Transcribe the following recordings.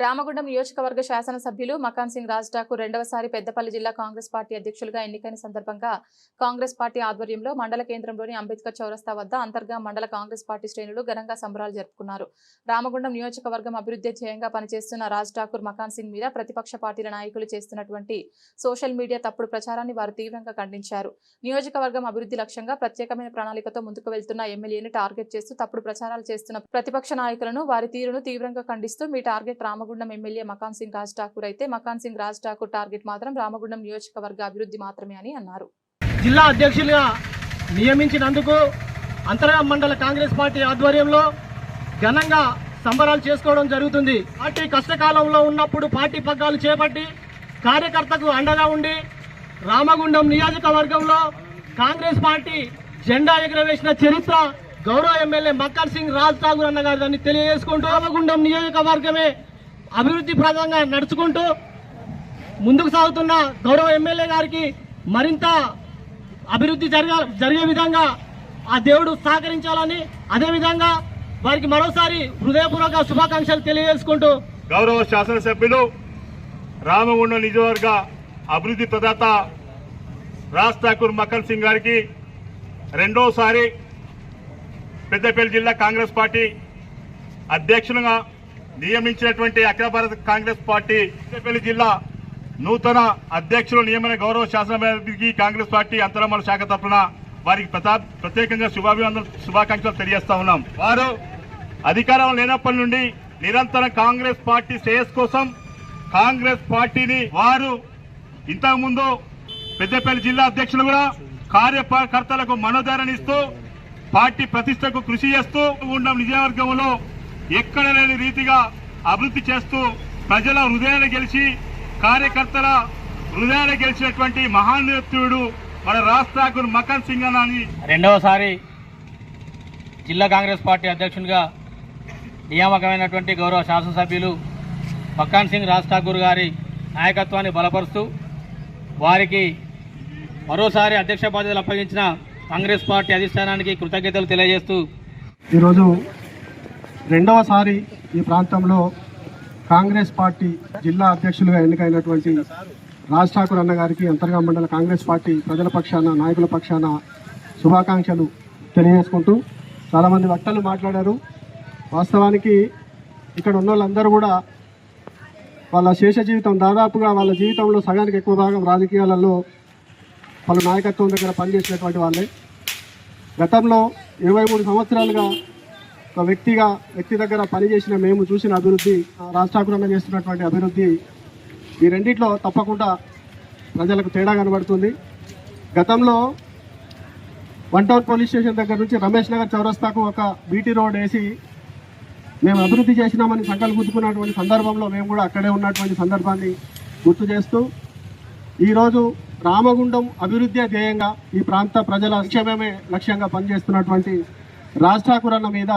రామగుండం నియోజకవర్గ శాసనసభ్యులు మకాన్ సింగ్ రాజ్ ఠాకూర్ రెండవసారి పెద్దపల్లి జిల్లా కాంగ్రెస్ పార్టీ అధ్యక్షులుగా ఎన్నికైన సందర్భంగా కాంగ్రెస్ పార్టీ ఆధ్వర్యంలో మండల కేంద్రంలోని అంబేద్కర్ చౌరస్తా వద్ద అంతర్గా మండల కాంగ్రెస్ పార్టీ శ్రేణులు ఘనంగా సంబరాలు జరుపుకున్నారు. రామగుండం నియోజకవర్గం అభివృద్ధి ధ్యేయంగా పనిచేస్తున్న రాజ్ ఠాకూర్ మకాన్ సింగ్ మీద ప్రతిపక్ష పార్టీల నాయకులు చేస్తున్నటువంటి సోషల్ మీడియా తప్పుడు ప్రచారాన్ని వారు తీవ్రంగా ఖండించారు. నియోజకవర్గం అభివృద్ధి లక్ష్యంగా ప్రత్యేకమైన ప్రణాళికతో ముందుకు వెళ్తున్న ఎమ్మెల్యేని టార్గెట్ చేస్తూ తప్పుడు ప్రచారాలు చేస్తున్న ప్రతిపక్ష నాయకులను వారి తీరును తీవ్రంగా ఖండిస్తూ మీ టార్గెట్ రామగుండం ఎమ్మెల్యే మకాన్ సింగ్ రాజ్ ఠాకూర్ అయితే మకాన్ సింగ్ రాజ్ ఠాకూర్ టార్గెట్ మాత్రం రామగుండం నియోజకవర్గ అభివృద్ధి మాత్రమే అని అన్నారు. జిల్లా అధ్యక్షులుగా నియమించినందుకు అంతర్గా మండల కాంగ్రెస్ పార్టీ ఆధ్వర్యంలో ఘనంగా సంబరాలు చేసుకోవడం జరుగుతుంది. పార్టీ కష్టకాలంలో ఉన్నప్పుడు పార్టీ పగ్గాలు చేపట్టి కార్యకర్తకు అండగా ఉండి రామగుండం నియోజకవర్గంలో కాంగ్రెస్ పార్టీ జెండా ఎగరవేసిన చరిత్ర గౌరవ ఎమ్మెల్యే మక్కర్ సింగ్ రాజ్ ఠాగూర్ అన్న గారు దాన్ని తెలియజేసుకుంటూ రామగుండం నియోజకవర్గమే అభివృద్ధి ప్రదంగా నడుచుకుంటూ ముందుకు సాగుతున్న గౌరవ ఎమ్మెల్యే గారికి మరింత అభివృద్ధి జరగ జరిగే విధంగా ఆ దేవుడు సహకరించాలని అదేవిధంగా వారికి మరోసారి హృదయపూర్వక శుభాకాంక్షలు తెలియజేసుకుంటూ గౌరవ శాసనసభ్యులు రామగుండం నిజవర్గ అభివృద్ధి ప్రదాత రాజ్ ఠాకూర్ మక్కన్ సింగ్ గారికి రెండోసారి పెద్దపల్లి జిల్లా కాంగ్రెస్ పార్టీ అధ్యక్షులుగా నియమించినటువంటి అఖిల భారత కాంగ్రెస్ పార్టీ పెద్దపల్లి జిల్లా నూతన అధ్యక్షులు నియమన గౌరవ శాసనసభ్యుడికి కాంగ్రెస్ పార్టీ అంతరమల శాఖ తరఫున వారికి ప్రత్యేకంగా శుభాభివందన శుభాకాంక్షలు తెలియజేస్తా ఉన్నాం. వారు అధికారం లేనప్పటి నుండి నిరంతరం కాంగ్రెస్ పార్టీ శ్రేయస్ కోసం కాంగ్రెస్ పార్టీని వారు ఇంతకుముందు పెద్దపల్లి జిల్లా అధ్యక్షులు కూడా కార్యకర్తలకు మనోధరణిస్తూ పార్టీ ప్రతిష్టకు కృషి చేస్తూ ఉండం నిజవర్గంలో ఎక్కడ లేని రీతిగా అభివృద్ధి చేస్తూ ప్రజల హృదయాలు గెలిచి కార్యకర్తల హృదయాలు గెలిచినటువంటి మహాన్యత్యుడు మన రాజ్ ఠాకూర్ మకన్ సింగ్ అని రెండవసారి జిల్లా కాంగ్రెస్ పార్టీ అధ్యక్షునిగా నియామకమైనటువంటి గౌరవ శాసనసభ్యులు పక్కాన్ సింగ్ రాజ్ ఠాకూర్ గారి నాయకత్వాన్ని బలపరుస్తూ వారికి మరోసారి అధ్యక్ష బాధ్యతలు అప్పగించిన కాంగ్రెస్ పార్టీ అధిష్టానానికి కృతజ్ఞతలు తెలియజేస్తూ ఈరోజు రెండవసారి ఈ ప్రాంతంలో కాంగ్రెస్ పార్టీ జిల్లా అధ్యక్షులుగా ఎన్నికైనటువంటి రాజ్ ఠాకూర్ అన్న గారికి అంతర్గా మండల కాంగ్రెస్ పార్టీ ప్రజల పక్షాన నాయకుల పక్షాన శుభాకాంక్షలు తెలియజేసుకుంటూ చాలామంది వక్తలు మాట్లాడారు. వాస్తవానికి ఇక్కడ ఉన్న వాళ్ళందరూ కూడా వాళ్ళ శేష జీవితం దాదాపుగా వాళ్ళ జీవితంలో సగానికి ఎక్కువ భాగం రాజకీయాలలో వాళ్ళ నాయకత్వం దగ్గర పనిచేసినటువంటి వాళ్ళే. గతంలో ఇరవై మూడు సంవత్సరాలుగా ఒక వ్యక్తిగా వ్యక్తి దగ్గర పనిచేసిన మేము చూసిన అభివృద్ధి రాష్ట్రాకురంగా చేస్తున్నటువంటి అభివృద్ధి ఈ రెండిట్లో తప్పకుండా ప్రజలకు తేడా కనబడుతుంది. గతంలో వన్ టౌన్ పోలీస్ స్టేషన్ దగ్గర నుంచి రమేష్ నగర్ చౌరస్తాకు ఒక బీటీ రోడ్ వేసి మేము అభివృద్ధి చేసినామని సంకల్పం గుర్తుకున్నటువంటి సందర్భంలో మేము కూడా అక్కడే ఉన్నటువంటి సందర్భాన్ని గుర్తు చేస్తూ ఈరోజు రామగుండం అభివృద్ధి ధ్యేయంగా ఈ ప్రాంత ప్రజల సంక్షేమమే లక్ష్యంగా పనిచేస్తున్నటువంటి రాజ్ ఠాకూర్ అన్న మీద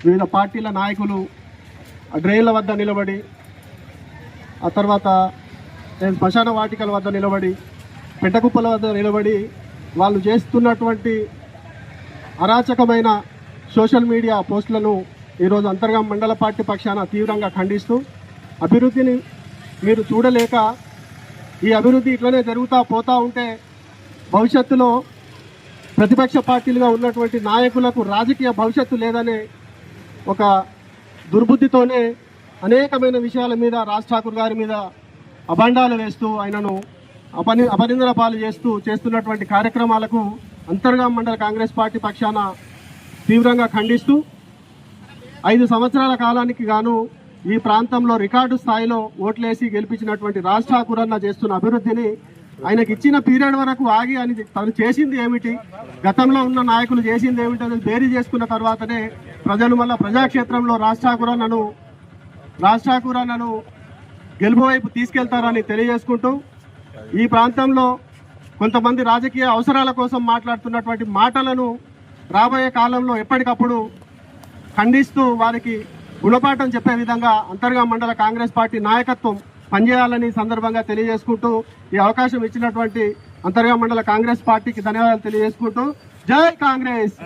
వివిధ పార్టీల నాయకులు డ్రైన్ల వద్ద నిలబడి ఆ తర్వాత నేను శ్మశాన వాటికల వద్ద నిలబడి పెట్టకుప్పల వద్ద నిలబడి వాళ్ళు చేస్తున్నటువంటి అరాచకమైన సోషల్ మీడియా పోస్టులను ఈరోజు అంతర్గా మండల పార్టీ పక్షాన తీవ్రంగా ఖండిస్తూ అభివృద్ధిని మీరు చూడలేక ఈ అభివృద్ధి ఇట్లనే జరుగుతూ పోతూ ఉంటే భవిష్యత్తులో ప్రతిపక్ష పార్టీలుగా ఉన్నటువంటి నాయకులకు రాజకీయ భవిష్యత్తు లేదనే ఒక దుర్బుద్ధితోనే అనేకమైన విషయాల మీద రాజ్ ఠాకూర్ గారి మీద అభండాలు వేస్తూ ఆయనను అపని అపనిందల పాలు చేస్తూ చేస్తున్నటువంటి కార్యక్రమాలకు అంతర్గా మండల కాంగ్రెస్ పార్టీ పక్షాన తీవ్రంగా ఖండిస్తూ ఐదు సంవత్సరాల కాలానికి గాను ఈ ప్రాంతంలో రికార్డు స్థాయిలో ఓట్లేసి గెలిపించినటువంటి రాజ్ ఠాకూర్ అన్న చేస్తున్న అభివృద్ధిని ఆయనకి ఇచ్చిన పీరియడ్ వరకు ఆగి అని తను చేసింది ఏమిటి? గతంలో ఉన్న నాయకులు చేసింది ఏమిటి? అనేది బేరీ చేసుకున్న తర్వాతనే ప్రజలు మళ్ళా ప్రజాక్షేత్రంలో రాజ్ ఠాకూర్ అన్నను రాజ్ ఠాకూర్ గెలుపు వైపు తీసుకెళ్తారని తెలియజేసుకుంటూ ఈ ప్రాంతంలో కొంతమంది రాజకీయ అవసరాల కోసం మాట్లాడుతున్నటువంటి మాటలను రాబోయే కాలంలో ఎప్పటికప్పుడు ఖండిస్తూ వారికి గుణపాఠం చెప్పే విధంగా అంతర్గా మండల కాంగ్రెస్ పార్టీ నాయకత్వం పనిచేయాలని సందర్భంగా తెలియజేసుకుంటూ ఈ అవకాశం ఇచ్చినటువంటి అంతర్గా మండల కాంగ్రెస్ పార్టీకి ధన్యవాదాలు తెలియజేసుకుంటూ. జై కాంగ్రెస్!